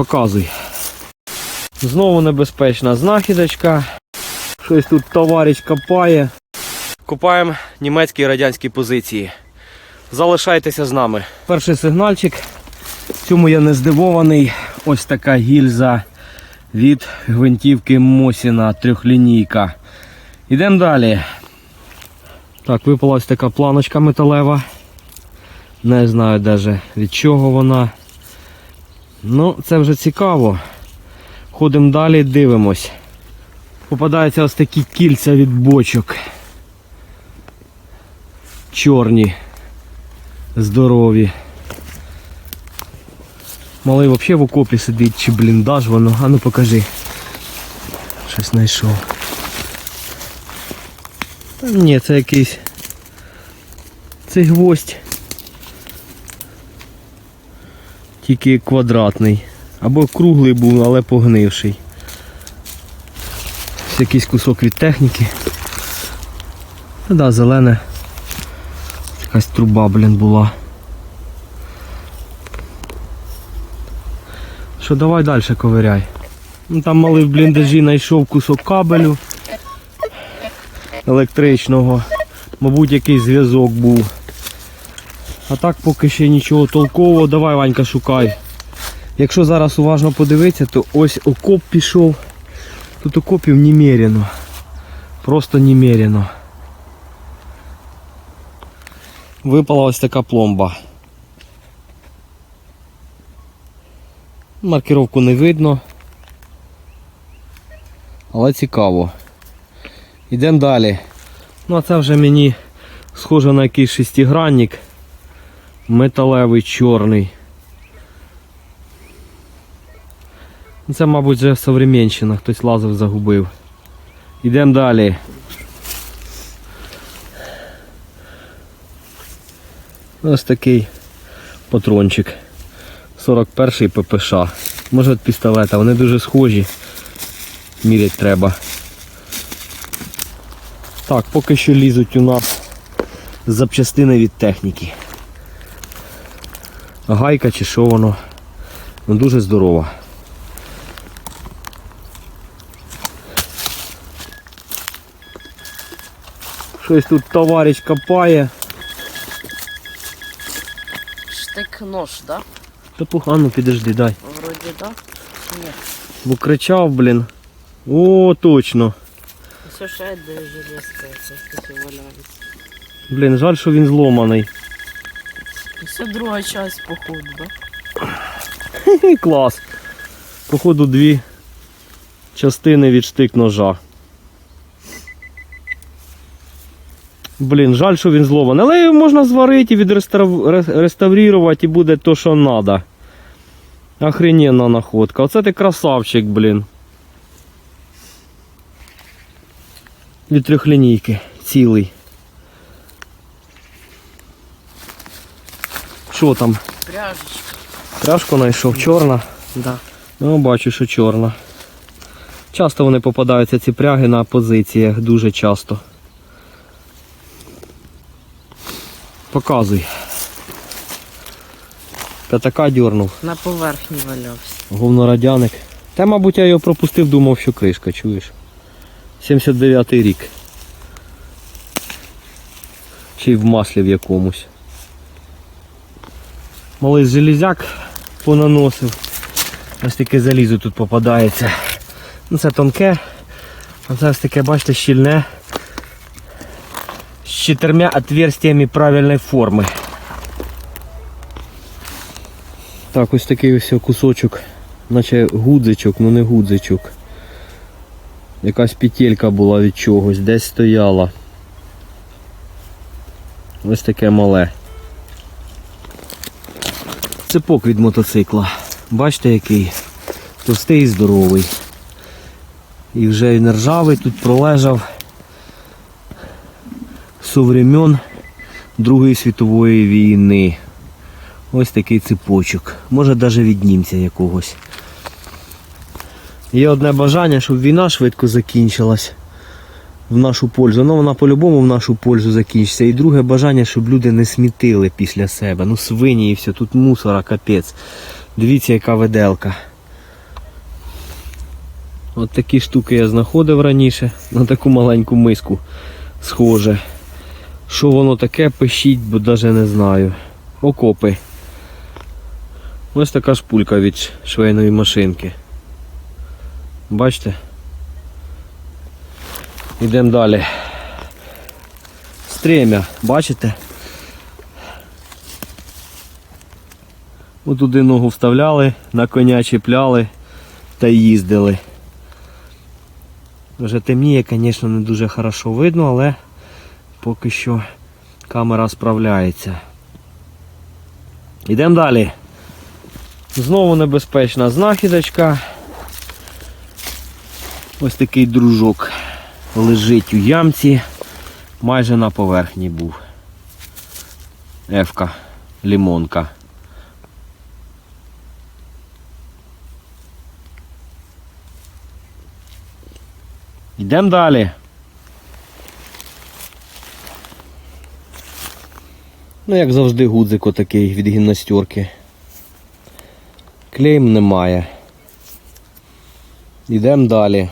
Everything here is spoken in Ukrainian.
Показуй. Знову небезпечна знахідочка. Щось тут товариш копає. Купаємо німецькі і радянські позиції. Залишайтеся з нами. Перший сигнальчик. Цьому я не здивований. Ось така гільза від гвинтівки Мосіна трьохлінійка. Йдемо далі. Так, випала ось така планочка металева. Не знаю даже від чого вона. Ну, це вже цікаво. Ходимо далі, дивимось. Попадаються ось такі кільця від бочок. Чорні. Здорові. Малий взагалі в окопі сидить, чи бліндаж воно. А ну покажи. Щось знайшов. Ні, це якийсь. Це гвоздь. Тільки квадратний. Або круглий був, але погнивший. Ось якийсь кусок від техніки. Та да, зелене. Якась труба, блін, була. Що, давай далі ковиряй. Ну, там малий в бліндажі знайшов кусок кабелю електричного. Мабуть, якийсь зв'язок був. А так поки ще нічого толкового. Давай, Ванька, шукай. Якщо зараз уважно подивитися, то ось окоп пішов. Тут окопів немерено. Просто немерено. Випала ось така пломба. Маркировку не видно. Але цікаво. Йдемо далі. Ну а це вже мені схоже на якийсь шестигранник. Металевий чорний. Ну, Це, мабуть, вже современщина, хтось лазив, загубив. Йдемо далі. Ось такий патрончик. 41-й ППШ. Може від пістолета, вони дуже схожі. Мірять треба. Так, поки що лізуть у нас запчастини від техніки. Гайка чи що воно. Ну, дуже здорова. Щось тут товариш копає. Штик-нож, да? Та погано підожди, дай. Вроді да. Ні. Бо кричав, блін. О, точно. Все ще де железка, це таке валяється. Блін, жаль, що він зломаний. Все друга часть походу? Клас. Походу дві частини від штик ножа. Блін, жаль, що він зломаний. Але його можна зварити відреставрувати і буде то, що треба. Охрененна находка. Оце ти красавчик, блін. Від трьохлінійки. Цілий. Що там? Пряжечка. Пряжку знайшов чорна. Да. Ну, бачу, що чорна. Часто вони попадаються ці пряги на позиціях, дуже часто. Показуй. П'ятака дьорнув, На поверхні валявся. говнорадяник. Та, мабуть, я його пропустив, думав, що кришка, чуєш. 79-й рік. Ще й в маслі в якомусь. Малий железяк понаносив. Ось таке залізо тут попадається. Ну це тонке, а це ось таке, бачите, щільне. З чотирма отверстиями правильної форми. Так, ось такий ось кусочок, наче гудзичок, ну не гудзичок. Якась петелька була від чогось, десь стояла. Ось таке мале. Цепок від мотоцикла. Бачите який? Товстий і здоровий. І вже він ржавий тут пролежав со времен Другої світової війни. Ось такий цепочок. Може навіть від німця якогось. Є одне бажання, щоб війна швидко закінчилась в нашу пользу. Ну вона по-любому в нашу пользу закінчиться. І друге бажання, щоб люди не смітили після себе. Ну свині і все, тут мусора, капець. Дивіться, яка веделка. От такі штуки я знаходив раніше на таку маленьку миску схоже. Що воно таке, пишіть, бо навіть не знаю. Окопи. Ось така шпулька від швейної машинки. Бачите? Йдемо далі. Стремя, бачите? Отуди ногу вставляли, на коня чіпляли та їздили. Вже темніє, звісно, не дуже хорошо видно, але поки що камера справляється. Йдемо далі. Знову небезпечна знахідочка. Ось такий дружок лежить у ямці, майже на поверхні був. Ефка, лімонка. Йдемо далі. Ну, як завжди, гудзик отакий від гімнастерки. Клейм немає. Йдемо далі.